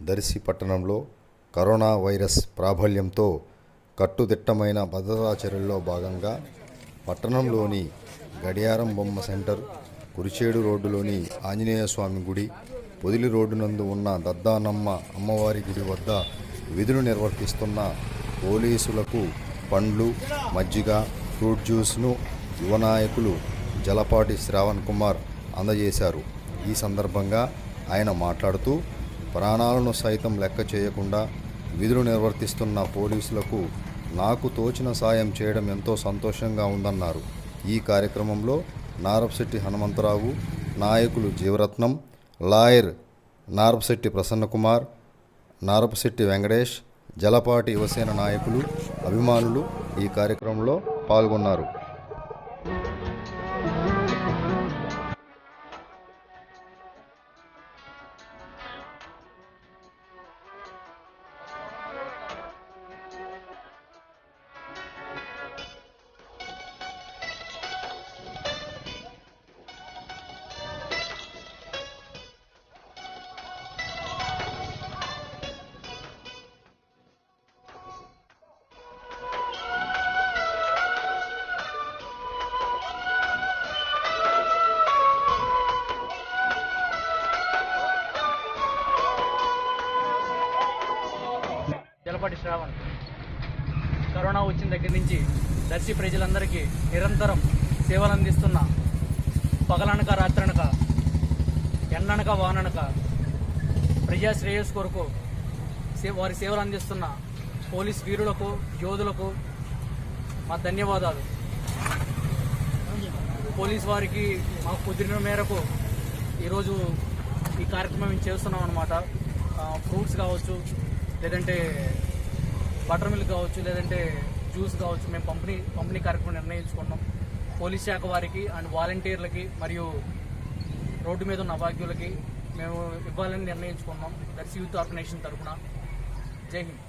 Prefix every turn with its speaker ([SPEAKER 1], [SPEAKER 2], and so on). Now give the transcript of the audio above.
[SPEAKER 1] దర్శి పట్టణంలో corona virus ప్రాబల్యంతో కట్టుదిట్టమైన భద్రతా చర్యల్లో భాగంగా పట్టణంలోని గడియారం బొమ్మ సెంటర్ కురిచేడు రోడ్డులోని ఆంజనేయ స్వామి గుడి పొదిలి రోడ్డు నందు ఉన్న దద్దానమ్మ అమ్మవారి గుడి వద్ద విధులు నిర్వర్తిస్తున్న పోలీసులకు పండ్లు మజ్జిగ ఫ్రూట్ జ్యూస్ను యువ నాయకులు జలపాటి శ్రావణ్ కుమార్ అందజేశారు. ఈ సందర్భంగా ఆయన మాట్లాడుతూ ప్రాణాలను సైతం లెక్క చేయకుండా విధులు నిర్వర్తిస్తున్న పోలీసులకు నాకు తోచిన సాయం చేయడం ఎంతో సంతోషంగా ఉందన్నారు. ఈ కార్యక్రమంలో నారపశెట్టి హనుమంతరావు నాయకులు జీవరత్నం లాయర్ నారపశెట్టి ప్రసన్నకుమార్ నారపశెట్టి వెంకటేష్ జలపాటి యువసేన నాయకులు అభిమానులు ఈ కార్యక్రమంలో పాల్గొన్నారు.
[SPEAKER 2] జలపాటి శ్రావణ్ కరోనా వచ్చిన దగ్గర నుంచి దర్శి ప్రజలందరికీ నిరంతరం సేవలు అందిస్తున్న పగలనక రాత్రనక ఎండనక వాననక ప్రజా శ్రేయస్ కొరకు సే- వారి సేవలు అందిస్తున్న పోలీస్ వీరులకు యోధులకు మా ధన్యవాదాలు. పోలీస్ వారికి మాకు కుదిరిన మేరకు ఈరోజు ఈ కార్యక్రమం చేస్తున్నాం అనమాట ఫ్రూట్స్ కావచ్చు లేదంటే బటర్ మిల్క్ కావచ్చు లేదంటే జ్యూస్ కావచ్చు మేము పంపిణీ పంపిణీ కార్యక్రమం నిర్ణయించుకున్నాం. పోలీస్ శాఖ వారికి అండ్ వాలంటీర్లకి మరియు రోడ్డు మీద ఉన్న అభాగ్యులకి మేము ఇవ్వాలని నిర్ణయించుకున్నాం. దర్శి యూత్ ఆర్గనైజేషన్ తరఫున. జై హింద్.